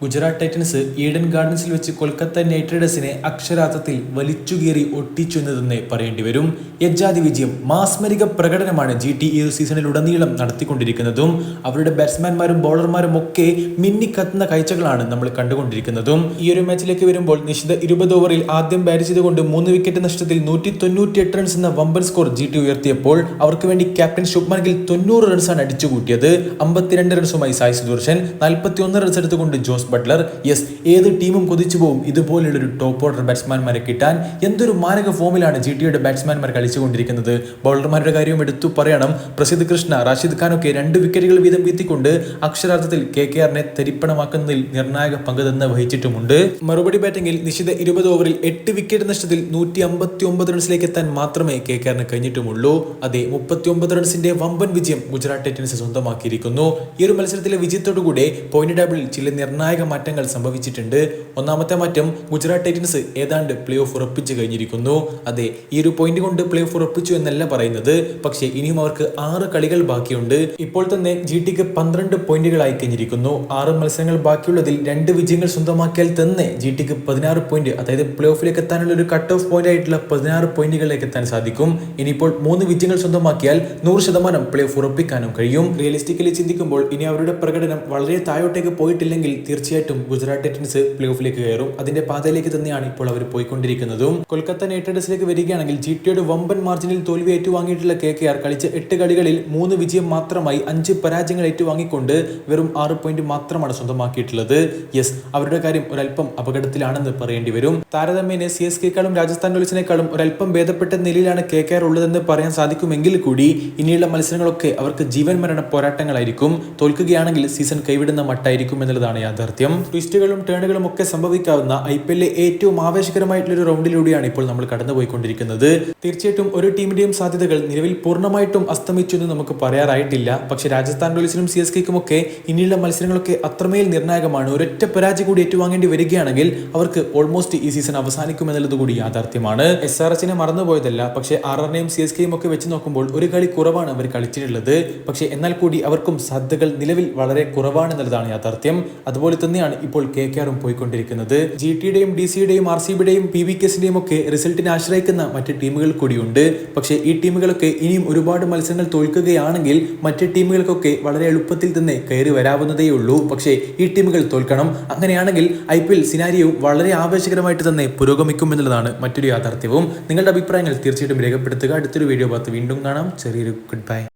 Gujarat Titans Eden ഗാർഡൻസിൽ വെച്ച് Kolkata night റൈഡേഴ്സിനെ അക്ഷരാർത്ഥത്തിൽ വലിച്ചുകീറി ഒട്ടിച്ചു എന്ന് തന്നെ പറയേണ്ടി വരും. യജ്ജാതി വിജയം മാസ്മരിക പ്രകടനമാണ് ജി ടി ഈ ഉടനീളം നടത്തിക്കൊണ്ടിരിക്കുന്നതും. അവരുടെ ബാറ്റ്സ്മാൻമാരും ബൗളർമാരും ഒക്കെ മിന്നിക്കത്തുന്ന കാഴ്ചകളാണ് നമ്മൾ കണ്ടുകൊണ്ടിരിക്കുന്നതും. ഈ ഒരു മാച്ചിലേക്ക് വരുമ്പോൾ നിശ്ചിത ഇരുപത് ഓവറിൽ ആദ്യം ബാറ്റ് ചെയ്തുകൊണ്ട് മൂന്ന് വിക്കറ്റ് നഷ്ടത്തിൽ നൂറ്റി തൊണ്ണൂറ്റി റൺസ് എന്ന വമ്പൻ സ്കോർ ജി ടി ഉയർത്തിയപ്പോൾ അവർക്ക് വേണ്ടി ക്യാപ്റ്റൻ ശുഭ്മാൻ ഗിൽ തൊണ്ണൂറ് റൺസാണ് അടിച്ചുകൂട്ടിയത്. അമ്പത്തിരണ്ട് റൺസുമായി സായി സുദർശൻ നാൽപ്പത്തി ഒന്ന് റൺസ് എടുത്തുകൊണ്ട് ജോസ് ബട്ട്ലർ. യെസ് ഏത് ടീമും കൊതിച്ചു പോകും ഇതുപോലെയുള്ള ഒരു ടോപ്പ് ഓർഡർ ബാറ്റ്സ്മാൻമാരെ കിട്ടാൻ എന്തൊരു മാരക ഫോമിലാണ് ജി ടിയുടെ ബാറ്റ്സ്മാൻമാർ കളിച്ചുകൊണ്ടിരിക്കുന്നത്. ബൗളർമാരുടെ കാര്യവും എടുത്തു പറയണം. പ്രസിദ്ധ് കൃഷ്ണ റാഷിദ് ഖാനൊക്കെ രണ്ട് വിക്കറ്റുകൾ വീതം വീത്തിക്കൊണ്ട് അക്ഷരാർത്ഥത്തിൽ കെ കെ ആറിനെ തരിപ്പണമാക്കുന്നതിൽ നിർണായക പങ്ക് വഹിച്ചിട്ടുമുണ്ട്. മറുപടി ബാറ്റിംഗിൽ നിശ്ചിത ഇരുപത് ഓവറിൽ എട്ട് വിക്കറ്റ് നഷ്ടത്തിൽ നൂറ്റി അമ്പത്തി ഒമ്പത് റൺസിലേക്ക് എത്താൻ മാത്രമേ കെ കെ ആറിന് കഴിഞ്ഞിട്ടുമുള്ളൂ. അതെ മുപ്പത്തി ഒമ്പത് റൺസിന്റെ വമ്പൻ വിജയം ഗുജറാത്ത് ടൈറ്റൻസ് സ്വന്തമാക്കിയിരിക്കുന്നു. ഈ ഒരു മത്സരത്തിലെ വിജയത്തോടുകൂടെ പോയിന്റ് ടേബിളിൽ ചില നിർണായക മാറ്റങ്ങൾ സംഭവിച്ചിട്ടുണ്ട്. ഒന്നാമത്തെ മാറ്റം ഗുജറാത്ത് ടൈറ്റൻസ് ഏതാണ്ട് പ്ലേ ഓഫ് ഉറപ്പിച്ചു കഴിഞ്ഞിരിക്കുന്നു. അതെ ഈ ഒരു പോയിന്റ് കൊണ്ട് പ്ലേ ഓഫ് ഉറപ്പിച്ചു എന്നല്ല പറയുന്നത്. പക്ഷേ ഇനിയും അവർക്ക് ആറ് കളികൾ ബാക്കിയുണ്ട്. ഇപ്പോൾ തന്നെ ജി ടിക്ക് പന്ത്രണ്ട് പോയിന്റുകളായി കഴിഞ്ഞിരിക്കുന്നു. ആറ് മത്സരങ്ങൾ ബാക്കിയുള്ളതിൽ രണ്ട് വിജയങ്ങൾ സ്വന്തമാക്കിയാൽ തന്നെ ജി ടിക്ക് പതിനാറ് പോയിന്റ് അതായത് പ്ലേ ഓഫിലേക്ക് എത്താനുള്ള ഒരു കട്ട് ഓഫ് പോയിന്റ് ആയിട്ടുള്ള പതിനാറ് പോയിന്റുകളിലേക്ക് എത്താൻ സാധിക്കും. ഇനിയിപ്പോൾ മൂന്ന് വിജയങ്ങൾ സ്വന്തമാക്കിയാൽ നൂറ് ശതമാനം പ്ലേ ഓഫ് ഉറപ്പിക്കാനും കഴിയും. റിയലിസ്റ്റിക്കലി ചിന്തിക്കുമ്പോൾ ഇനി അവരുടെ പ്രകടനം വളരെ താഴോട്ടേക്ക് പോയിട്ടില്ലെങ്കിൽ തീർച്ചയായിട്ടും ഗുജറാത്ത് ടൈറ്റൻസ് പ്ലേ ഓഫിലേക്ക് കയറും. അതിന്റെ പാതയിലേക്ക് തന്നെയാണ് ഇപ്പോൾ അവർ പോയിക്കൊണ്ടിരിക്കുന്നതും. കൊൽക്കത്ത നൈറ്റ് റൈഡേഴ്സിലേക്ക് വരികയാണെങ്കിൽ ജി ടിയുടെ വമ്പൻ മാർജിനിൽ തോൽവി ഏറ്റുവാങ്ങിയിട്ടുള്ള കെ കെ ആർ കളിച്ച എട്ട് കളികളിൽ മൂന്ന് വിജയം മാത്രമായി അഞ്ച് പരാജയങ്ങൾ ഏറ്റുവാങ്ങിക്കൊണ്ട് വെറും ആറ് പോയിന്റ് മാത്രമാണ് സ്വന്തമാക്കിയിട്ടുള്ളത്. യെസ് അവരുടെ കാര്യം ഒരല്പം അപകടത്തിലാണെന്ന് പറയേണ്ടി വരും. താരതമ്യേന സി എസ് കെക്കാളും രാജസ്ഥാൻ റോയൽസിനേക്കാളും ഒരല്പം ഭേദപ്പെട്ട നിലയിലാണ് കെ കെ ആർ ഉള്ളതെന്ന് പറയാൻ സാധിക്കുമെങ്കിൽ കൂടി ഇനിയുള്ള മത്സരങ്ങളൊക്കെ അവർക്ക് ജീവൻ മരണ പോരാട്ടങ്ങളായിരിക്കും. തോൽക്കുകയാണെങ്കിൽ സീസൺ കൈവിടുന്ന മട്ടായിരിക്കും എന്നുള്ളതാണ് യാഥാർത്ഥ്യം. ട്വിസ്റ്റുകളും ടേണുകളും ഒക്കെ സംഭവിക്കാവുന്ന ഐ പി എല്ലിലെ ഏറ്റവും ആവേശകരമായിട്ടുള്ള ഒരു റൗണ്ടിലൂടെയാണ് ഇപ്പോൾ നമ്മൾ കടന്നുപോയിക്കൊണ്ടിരിക്കുന്നത്. തീർച്ചയായിട്ടും ഒരു ടീമിന്റെയും സാധ്യതകൾ നിലവിൽ പൂർണമായിട്ടും അസ്തമിച്ചു എന്ന് നമുക്ക് പറയാറായിട്ടില്ല. പക്ഷേ രാജസ്ഥാൻ റോയൽസിനും സി എസ് കെക്കും ഒക്കെ ഇനിയുള്ള മത്സരങ്ങളൊക്കെ അത്രമേൽ നിർണായകമാണ്. ഒരൊറ്റ പരാജയം കൂടി ഏറ്റുവാങ്ങേണ്ടി വരികയാണെങ്കിൽ അവർക്ക് ഓൾമോസ്റ്റ് ഈ സീസൺ അവസാനിക്കും എന്നുള്ളത് കൂടി യാഥാർത്ഥ്യമാണ്. എസ് ആർ എസിനെ മറന്നുപോയതല്ല. പക്ഷേ ആർ ആറിനെയും സി എസ് കെയും ഒക്കെ വെച്ച് നോക്കുമ്പോൾ ഒരു കളി കുറവാണ് അവർ കളിച്ചിട്ടുള്ളത്. പക്ഷേ എന്നാൽ കൂടി അവർക്കും സാധ്യതകൾ നിലവിൽ വളരെ കുറവാണ് എന്നുള്ളതാണ് യാഥാർത്ഥ്യം. അതുപോലെ തന്നെയാണ് ഇപ്പോൾ കെ കെ ആറും പോയിക്കൊണ്ടിരിക്കുന്നത്. ജി ടിയുടെയും ഡി സിയുടെയും ആർ സി ബിയുടെയും പി വി കെസിന്റെയും ഒക്കെ റിസൾട്ടിനെ ആശ്രയിക്കുന്ന മറ്റ് ടീമുകൾ കൂടിയുണ്ട്. പക്ഷേ ഈ ടീമുകളൊക്കെ ഇനിയും ഒരുപാട് മത്സരങ്ങൾ തോൽക്കുകയാണെങ്കിൽ മറ്റ് ടീമുകൾക്കൊക്കെ വളരെ എളുപ്പത്തിൽ തന്നെ കയറി വരാവുന്നതേ ഉള്ളൂ. പക്ഷേ ഈ ടീമുകൾ തോൽക്കണം. അങ്ങനെയാണെങ്കിൽ ഐ പി എൽ സിനാരിയോ വളരെ ആവേശകരമായിട്ട് തന്നെ പുരോഗമിക്കും എന്നുള്ളതാണ് മറ്റൊരു യാഥാർത്ഥ്യവും. നിങ്ങളുടെ അഭിപ്രായങ്ങൾ തീർച്ചയായിട്ടും രേഖപ്പെടുത്തുക. അടുത്തൊരു വീഡിയോ ഭാഗത്ത് വീണ്ടും കാണാം. ചെറിയൊരു ഗുഡ് ബൈ